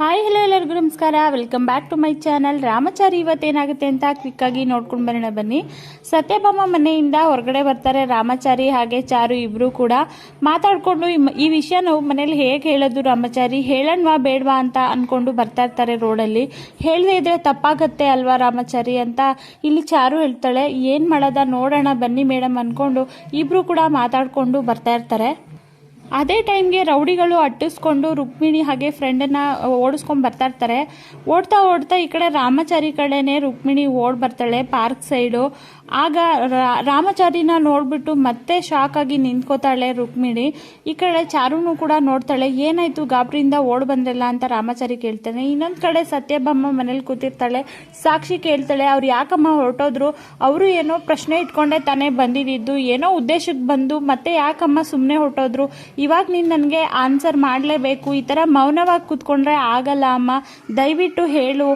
Hi hello ಎಲ್ಲರಿಗೂ ನಮಸ್ಕಾರ. Welcome back to my channel Ramachari ಇವತ್ತೇನಾಗುತ್ತೆ ಅಂತ ಕ್ವಿಕ್ಕಾಗಿ ನೋಡ್ಕೊಂಡು ಬರೋಣ ಬನ್ನಿ. ಸತ್ಯಭಾಮ ಮನೆಯಿಂದ ಹೊರಗಡೆ ಬರ್ತಾರೆ ರಾಮಚಾರಿ, ಹಾಗೆ ಚಾರು ಇಬ್ಬರು ಕೂಡ. ಮಾತಾಡಿಕೊಂಡು ಈ ವಿಷಯ ನಾವು ಮನೇಲಿ ಹೇಗೆ ಹೇಳೋದು ರಾಮಚಾರಿ? ಹೇಳಣ್ವಾ ಬೇಡವಾ ಅಂತ ಅಂದ್ಕೊಂಡು ಬರ್ತಾ ಇರ್ತಾರೆ ರೋಡಲ್ಲಿ ಹೇಳದೇ ಇದ್ರೆ ತಪ್ಪಾಗತ್ತೆ ಅಲ್ವಾ ರಾಮಚಾರಿ ಅಂತ ಇಲ್ಲಿ ಚಾರು ಹೇಳ್ತಾಳೆ. ಏನು ಮಾಡೋದ ನೋಡೋಣ ಬನ್ನಿ ಮೇಡಮ್ ಅಂದ್ಕೊಂಡು ಇಬ್ಬರು ಕೂಡ ಮಾತಾಡಿಕೊಂಡು ಬರ್ತಾ ಇರ್ತಾರೆ. ಅದೇ ಟೈಮ್ಗೆ ರೌಡಿಗಳು ಅಟ್ಟಿಸ್ಕೊಂಡು ರುಕ್ಮಿಣಿ ಹಾಗೆ ಫ್ರೆಂಡನ್ನ ಓಡಿಸ್ಕೊಂಡು ಬರ್ತಾ ಇರ್ತಾರೆ. ಓಡ್ತಾ ಓಡ್ತಾ ಈ ಕಡೆ ರಾಮಚಾರಿ ಕಡೆನೇ ರುಕ್ಮಿಣಿ ಓಡ್ ಬರ್ತಾಳೆ ಪಾರ್ಕ್ ಸೈಡು ಆಗ ರಾಮಚಾರಿನ ನೋಡ್ಬಿಟ್ಟು ಮತ್ತೆ ಶಾಕ್ ಆಗಿ ನಿಂತ್ಕೋತಾಳೆ ರುಕ್ಮಿಣಿ. ಈ ಕಡೆ ಚಾರುನು ಕೂಡ ನೋಡ್ತಾಳೆ, ಏನಾಯ್ತು ಗಾಬರಿಯಿಂದ ಓಡ್ ಬಂದ್ರಲ್ಲ ಅಂತ ರಾಮಚಾರಿ ಕೇಳ್ತಾನೆ. ಇನ್ನೊಂದ್ ಕಡೆ ಸತ್ಯಭಾಮ ಮನೇಲಿ ಕೂತಿರ್ತಾಳೆ, ಸಾಕ್ಷಿ ಕೇಳ್ತಾಳೆ, ಅವ್ರು ಯಾಕಮ್ಮ ಹೊರಟೋದ್ರು? ಅವರು ಏನೋ ಪ್ರಶ್ನೆ ಇಟ್ಕೊಂಡೆ ತಾನೇ ಬಂದಿದ್ದು, ಏನೋ ಉದ್ದೇಶಕ್ಕೆ ಬಂದು ಮತ್ತೆ ಯಾಕಮ್ಮ ಸುಮ್ಮನೆ ಹೊರಟೋದ್ರು? ಇವಾಗ ನೀನು ನನಗೆ ಆನ್ಸರ್ ಮಾಡಲೇಬೇಕು. ಈ ಥರ ಮೌನವಾಗಿ ಕೂತ್ಕೊಂಡ್ರೆ ಆಗಲ್ಲ ಅಮ್ಮ. ದಯವಿಟ್ಟು ಹೇಳು.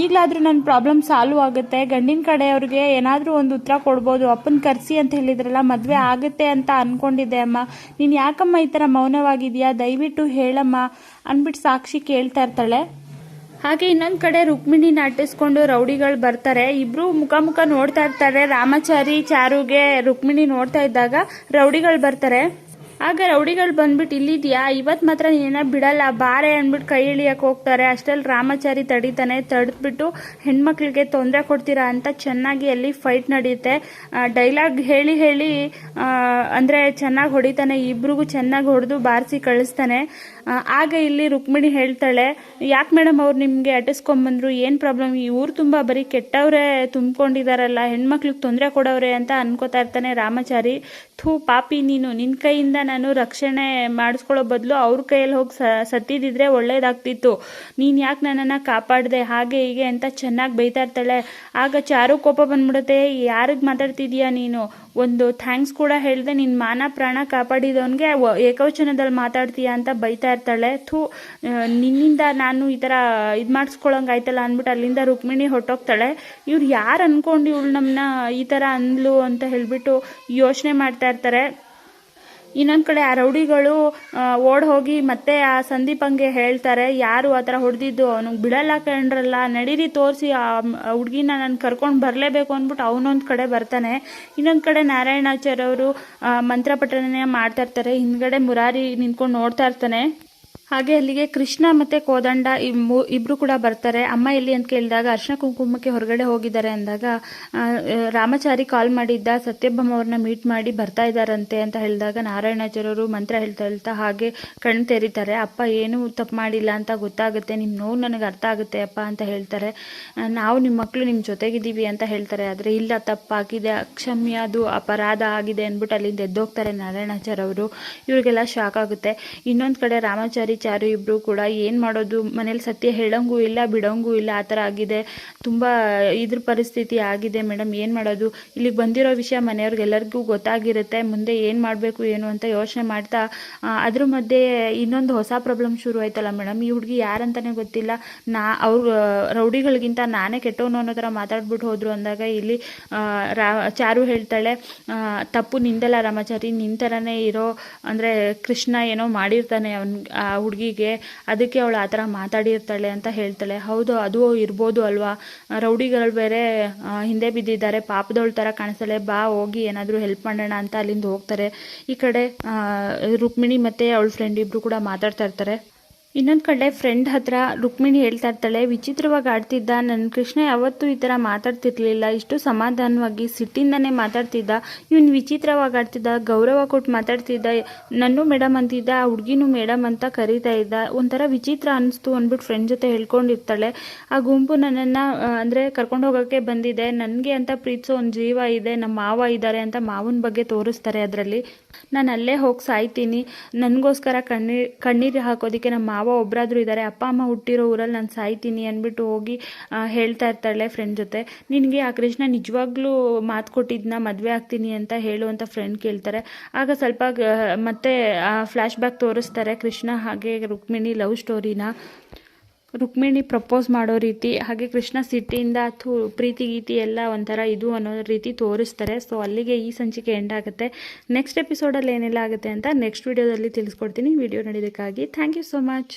ಈಗಲಾದರೂ ನನ್ನ ಪ್ರಾಬ್ಲಮ್ ಸಾಲ್ವ್ ಆಗುತ್ತೆ. ಗಂಡಿನ ಕಡೆಯವ್ರಿಗೆ ಏನಾದರೂ ಒಂದು ಉತ್ತರ ಕೊಡ್ಬೋದು. ಅಪ್ಪನ ಕರೆಸಿ ಅಂತ ಹೇಳಿದ್ರಲ್ಲ, ಮದುವೆ ಆಗುತ್ತೆ ಅಂತ ಅನ್ಕೊಂಡಿದ್ದೆ ಅಮ್ಮ. ನೀನು ಯಾಕಮ್ಮ ಈ ಥರ ಮೌನವಾಗಿದೆಯಾ? ದಯವಿಟ್ಟು ಹೇಳಮ್ಮ ಅಂದ್ಬಿಟ್ಟು ಸಾಕ್ಷಿ ಕೇಳ್ತಾ ಇರ್ತಾಳೆ. ಹಾಗೆ ಇನ್ನೊಂದು ಕಡೆ ರುಕ್ಮಿಣಿ ನಾಟಿಸ್ಕೊಂಡು ರೌಡಿಗಳು ಬರ್ತಾರೆ. ಇಬ್ರು ಮುಖ ಮುಖ ನೋಡ್ತಾ ಇರ್ತಾರೆ. ರಾಮಚಾರಿ, ಚಾರುಗೆ ರುಕ್ಮಿಣಿ ನೋಡ್ತಾ ಇದ್ದಾಗ ರೌಡಿಗಳು ಬರ್ತಾರೆ. ಆಗ ರೌಡಿಗಳು ಬಂದ್ಬಿಟ್ಟು ಇಲ್ಲಿದ್ಯಾ? ಇವತ್ತು ಮಾತ್ರ ನೀನ ಬಿಡಲ್ಲ? ಬಾರೆ ಅಂದ್ಬಿಟ್ಟು ಕೈ ಇಳಿಯಕ್ಕೆ ಹೋಗ್ತಾರೆ. ಅಷ್ಟರಲ್ಲಿ ರಾಮಚಾರಿ ತಡಿತಾನೆ. ತಡೆದ್ಬಿಟ್ಟು ಹೆಣ್ಮಕ್ಳಿಗೆ ತೊಂದರೆ ಕೊಡ್ತೀರಾ ಅಂತ ಚೆನ್ನಾಗಿ ಅಲ್ಲಿ ಫೈಟ್ ನಡೆಯುತ್ತೆ ಡೈಲಾಗ್ ಹೇಳಿ ಹೇಳಿ ಅಂದರೆ ಅಂದ್ರೆ ಚೆನ್ನಾಗಿ ಹೊಡಿತಾನೆ. ಇಬ್ರಿಗೂ ಚೆನ್ನಾಗಿ ಹೊಡೆದು ಬಾರಿಸಿ ಕಳಿಸ್ತಾನೆ. ಆಗ ಇಲ್ಲಿ ರುಕ್ಮಿಣಿ ಹೇಳ್ತಾಳೆ, ಯಾಕೆ ಮೇಡಮ್ ಅವ್ರು ನಿಮಗೆ ಅಟಿಸ್ಕೊಂಬಂದ್ರು? ಏನು ಪ್ರಾಬ್ಲಮ್ ಈ ಊರು ತುಂಬ ಬರೀ ಕೆಟ್ಟವ್ರೆ ತುಂಬಿಕೊಂಡಿದಾರಲ್ಲ. ಹೆಣ್ಮಕ್ಳಿಗೆ ತೊಂದರೆ ಕೊಡೋರೆ ಅಂತ ಅನ್ಕೋತಾ ಇರ್ತಾನೆ ರಾಮಚಾರಿ. ಥೂ, ಪಾಪಿ ನೀನು. ನಿನ್ನ ಕೈಯಿಂದ ನಾನು ರಕ್ಷಣೆ ಮಾಡಿಸ್ಕೊಳ್ಳೋ ಬದಲು ಅವ್ರ ಕೈಯಲ್ಲಿ ಹೋಗಿ ಸತ್ತಿದ್ದಿದ್ರೆ ಒಳ್ಳೇದಾಗ್ತಿತ್ತು. ನೀನು ಯಾಕೆ ನನ್ನನ್ನು ಕಾಪಾಡಿದೆ? ಹಾಗೆ ಹೀಗೆ ಅಂತ ಚೆನ್ನಾಗಿ ಬೈತಾ ಇರ್ತಾಳೆ. ಆಗ ಚಾರು ಕೋಪ ಬಂದ್ಬಿಡುತ್ತೆ. ಯಾರಿಗೆ ಮಾತಾಡ್ತಿದೀಯಾ ನೀನು? ಒಂದು ಥ್ಯಾಂಕ್ಸ್ ಕೂಡ ಹೇಳ್ದೆ ನಿನ್ನ ಮಾನ ಪ್ರಾಣ ಕಾಪಾಡಿದವನಿಗೆ ಏಕವಚನದಲ್ಲಿ ಮಾತಾಡ್ತೀಯಾ ಅಂತ ಬೈತಾ ಇರ್ತಾಳೆ. ಥೂ ನಿನ್ನಿಂದ ನಾನು ಈ ಥರ ಇದು ಮಾಡಿಸ್ಕೊಳಂಗೆ ಆಯ್ತಲ್ಲ ಅಂದ್ಬಿಟ್ಟು ಅಲ್ಲಿಂದ ರುಕ್ಮಿಣಿ ಹೊಟ್ಟೋಗ್ತಾಳೆ ಇವ್ರು ಯಾರು ಅನ್ಕೊಂಡು ಇವಳು ನಮ್ಮನ್ನ ಈ ಥರ ಅಂದ್ಲು ಅಂತ ಹೇಳ್ಬಿಟ್ಟು ಯೋಚನೆ ಮಾಡ್ತಾ ಇರ್ತಾರೆ. ಇನ್ನೊಂದ್ ಕಡೆ ಆ ರೌಡಿಗಳು ಓಡ್ ಹೋಗಿ ಮತ್ತೆ ಆ ಸಂದೀಪಂಗೆ ಹೇಳ್ತಾರೆ, ಯಾರು ಆ ಥರ ಹೊಡೆದಿದ್ದು? ಅವನಿಗೆ ಬಿಡಲ್ಲ ಕಂಡ್ರಲ್ಲ ನಡೀರಿ ತೋರಿಸಿ, ಆ ಹುಡುಗಿನ ನಾನು ಕರ್ಕೊಂಡು ಬರಲೇಬೇಕು ಅಂದ್ಬಿಟ್ಟು ಅವನೊಂದು ಕಡೆ ಬರ್ತಾನೆ. ಇನ್ನೊಂದು ಕಡೆ ನಾರಾಯಣಾಚಾರ್ಯ ಅವರು ಮಂತ್ರ ಪಠನೆ ಮಾಡ್ತಾ ಇರ್ತಾರೆ, ಹಿಂದ್ಗಡೆ ಮುರಾರಿ ನಿಂತ್ಕೊಂಡು ನೋಡ್ತಾ ಇರ್ತಾನೆ. ಹಾಗೆ ಅಲ್ಲಿಗೆ ಕೃಷ್ಣ ಮತ್ತೆ ಕೋದಂಡ ಇಬ್ರು ಕೂಡ ಬರ್ತಾರೆ. ಅಮ್ಮ ಎಲ್ಲಿ ಅಂತ ಕೇಳಿದಾಗ ಅರ್ಶನ ಕುಂಕುಮಕ್ಕೆ ಹೊರಗಡೆ ಹೋಗಿದ್ದಾರೆ ಅಂದಾಗ ರಾಮಚಾರಿ ಕಾಲ್ ಮಾಡಿದ್ದ ಸತ್ಯಭಾಮ ಅವ್ರನ್ನ ಮೀಟ್ ಮಾಡಿ ಬರ್ತಾ ಇದ್ದಾರಂತೆ ಅಂತ ಹೇಳಿದಾಗ ನಾರಾಯಣಾಚಾರ್ಯರು ಮಂತ್ರ ಹೇಳ್ತಾ ಹೇಳ್ತಾ ಹಾಗೆ ಕಣ್ಣು ತೆರೀತಾರೆ. ಅಪ್ಪ ಏನು ತಪ್ಪು ಮಾಡಿಲ್ಲ ಅಂತ ಗೊತ್ತಾಗುತ್ತೆ ನಿಮ್ಮ ನೋವು ನನಗೆ ಅರ್ಥ ಆಗುತ್ತೆ ಅಪ್ಪ ಅಂತ ಹೇಳ್ತಾರೆ. ನಾವು ನಿಮ್ಮ ಮಕ್ಕಳು ನಿಮ್ಮ ಜೊತೆಗಿದ್ದೀವಿ ಅಂತ ಹೇಳ್ತಾರೆ. ಆದರೆ ಇಲ್ಲ ತಪ್ಪಾಗಿದೆ ಅಕ್ಷಮ್ಯ, ಅದು ಅಪರಾಧ ಆಗಿದೆ ಅಂದ್ಬಿಟ್ಟು ಅಲ್ಲಿಂದ ಎದ್ದೋಗ್ತಾರೆ ನಾರಾಯಣಾಚಾರ್ಯ ಅವರು ಇವರಿಗೆಲ್ಲ ಶಾಕ್ ಆಗುತ್ತೆ. ಇನ್ನೊಂದು ಕಡೆ ರಾಮಾಚಾರಿ ಚಾರು ಇಬ್ಬರು ಕೂಡ ಏನು ಮಾಡೋದು? ಮನೇಲಿ ಸತ್ಯ ಹೇಳಂಗೂ ಇಲ್ಲ, ಬಿಡೋಂಗೂ ಇಲ್ಲ, ಆ ಥರ ಆಗಿದೆ. ತುಂಬ ಇದ್ರ ಪರಿಸ್ಥಿತಿ ಆಗಿದೆ ಮೇಡಮ್, ಏನು ಮಾಡೋದು? ಇಲ್ಲಿಗೆ ಬಂದಿರೋ ವಿಷಯ ಮನೆಯವ್ರಿಗೆಲ್ಲರಿಗೂ ಗೊತ್ತಾಗಿರುತ್ತೆ, ಮುಂದೆ ಏನು ಮಾಡಬೇಕು, ಏನು ಅಂತ ಯೋಚನೆ ಮಾಡ್ತಾ ಅದ್ರ ಮಧ್ಯೆ ಇನ್ನೊಂದು ಹೊಸ ಪ್ರಾಬ್ಲಮ್ ಶುರು ಆಯ್ತಲ್ಲ ಮೇಡಮ್, ಈ ಹುಡುಗಿ ಯಾರಂತಾನೆ ಗೊತ್ತಿಲ್ಲ. ನಾ, ಅವ್ರ ರೌಡಿಗಳಿಗಿಂತ ನಾನೇ ಕೆಟ್ಟವನು ಅನ್ನೋ ಥರ ಮಾತಾಡ್ಬಿಟ್ಟು ಹೋದ್ರು ಅಂದಾಗ ಇಲ್ಲಿ ರಾ, ಚಾರು ಹೇಳ್ತಾಳೆ ತಪ್ಪು ನಿಂದಲ್ಲ ರಾಮಾಚಾರಿ, ನಿನ್ ಥರನೇ ಇರೋ, ಅಂದರೆ ಕೃಷ್ಣ ಏನೋ ಮಾಡಿರ್ತಾನೆ ಅವನ್ ಹುಡುಗಿಗೆ ಅದಕ್ಕೆ ಅವಳು ಆ ಥರ ಮಾತಾಡಿರ್ತಾಳೆ ಅಂತ ಹೇಳ್ತಾಳೆ. ಹೌದು, ಅದು ಇರ್ಬೋದು ಅಲ್ವಾ? ರೌಡಿಗಳು ಬೇರೆ ಹಿಂದೆ ಬಿದ್ದಿದ್ದಾರೆ. ಪಾಪದವಳ ಥರ ಕಾಣಿಸ್ತಾಳೆ. ಬಾ, ಹೋಗಿ, ಏನಾದರೂ ಹೆಲ್ಪ್ ಮಾಡೋಣ ಅಂತ ಅಲ್ಲಿಂದ ಹೋಗ್ತಾರೆ. ಈ ಕಡೆ ರುಕ್ಮಿಣಿ ಮತ್ತೆ ಅವಳ ಫ್ರೆಂಡ್ ಇಬ್ಬರು ಕೂಡ ಮಾತಾಡ್ತಾ ಇರ್ತಾರೆ. ಇನ್ನೊಂದು ಕಡೆ ಫ್ರೆಂಡ್ ಹತ್ರ ರುಕ್ಮಿಣಿ ಹೇಳ್ತಾ ಇರ್ತಾಳೆ, ವಿಚಿತ್ರವಾಗಿ ಆಡ್ತಿದ್ದ. ನನ್ನ ಕೃಷ್ಣ ಯಾವತ್ತೂ ಈ ಥರ ಮಾತಾಡ್ತಿರ್ಲಿಲ್ಲ. ಇಷ್ಟು ಸಮಾಧಾನವಾಗಿ ಸಿಟ್ಟಿಂದನೇ ಮಾತಾಡ್ತಿದ್ದ. ಇವನು ವಿಚಿತ್ರವಾಗಿ ಆಡ್ತಿದ್ದ, ಗೌರವ ಕೊಟ್ಟು ಮಾತಾಡ್ತಿದ್ದ. ನನ್ನೂ ಮೇಡಮ್ ಅಂತಿದ್ದ, ಆ ಹುಡುಗಿನೂ ಮೇಡಮ್ ಅಂತ ಕರೀತಾ ಇದ್ದ. ಒಂಥರ ವಿಚಿತ್ರ ಅನಿಸ್ತು ಅಂದ್ಬಿಟ್ಟು ಫ್ರೆಂಡ್ ಜೊತೆ ಹೇಳ್ಕೊಂಡಿರ್ತಾಳೆ. ಆ ಗುಂಪು ನನ್ನನ್ನು ಅಂದರೆ ಕರ್ಕೊಂಡು ಹೋಗೋಕ್ಕೆ ಬಂದಿದೆ. ನನಗೆ ಅಂತ ಪ್ರೀತಿಸೋ ಒಂದು ಜೀವ ಇದೆ. ನಮ್ಮ ಮಾವ ಇದ್ದಾರೆ ಅಂತ ಮಾವನ ಬಗ್ಗೆ ತೋರಿಸ್ತಾರೆ ಅದರಲ್ಲಿ. ನಾನು ಅಲ್ಲೇ ಹೋಗಿ ಸಾಯ್ತೀನಿ. ನನಗೋಸ್ಕರ ಕಣ್ಣೀರು ಕಣ್ಣೀರು ಹಾಕೋದಕ್ಕೆ ನಮ್ಮ ಮಾವ ಒಬ್ಬರಾದರೂ ಇದ್ದಾರೆ ಅಪ್ಪ, ಅಮ್ಮ ಹುಟ್ಟಿರೋ ಊರಲ್ಲಿ ನಾನು ಸಾಯ್ತೀನಿ ಅಂದ್ಬಿಟ್ಟು ಹೋಗಿ ಹೇಳ್ತಾ ಇರ್ತಾಳೆ ಫ್ರೆಂಡ್ ಜೊತೆ. ನಿನಗೆ ಆ ಕೃಷ್ಣ ನಿಜವಾಗ್ಲೂ ಮಾತು ಕೊಟ್ಟಿದ್ದನ್ನ ಮದುವೆ ಆಗ್ತೀನಿ ಅಂತ ಹೇಳು ಫ್ರೆಂಡ್ ಕೇಳ್ತಾರೆ. ಆಗ ಸ್ವಲ್ಪ ಮತ್ತೆ ಫ್ಲ್ಯಾಶ್ ಬ್ಯಾಕ್ ತೋರಿಸ್ತಾರೆ ಕೃಷ್ಣ ಹಾಗೆ ರುಕ್ಮಿಣಿ ಲವ್ ಸ್ಟೋರಿನ ರುಕ್ಮಿಣಿ ಪ್ರಪೋಸ್ ಮಾಡೋ ರೀತಿ, ಹಾಗೆ ಕೃಷ್ಣ ಸಿಟ್ಟಿಯಿಂದ ಅಥವಾ ಪ್ರೀತಿ, ಗೀತಿ ಎಲ್ಲ ಒಂಥರ ಇದು ಅನ್ನೋ ರೀತಿ ತೋರಿಸ್ತಾರೆ. ಸೊ ಅಲ್ಲಿಗೆ ಈ ಸಂಚಿಕೆ ಎಂಡ್ ಆಗುತ್ತೆ. ನೆಕ್ಸ್ಟ್ ಎಪಿಸೋಡಲ್ಲಿ ಏನೆಲ್ಲ ಆಗುತ್ತೆ ಅಂತ ನೆಕ್ಸ್ಟ್ ವಿಡಿಯೋದಲ್ಲಿ ತಿಳಿಸ್ಕೊಡ್ತೀನಿ. ವಿಡಿಯೋ ನೋಡಿದ್ದಕ್ಕಾಗಿ ಥ್ಯಾಂಕ್ ಯು ಸೋ ಮಚ್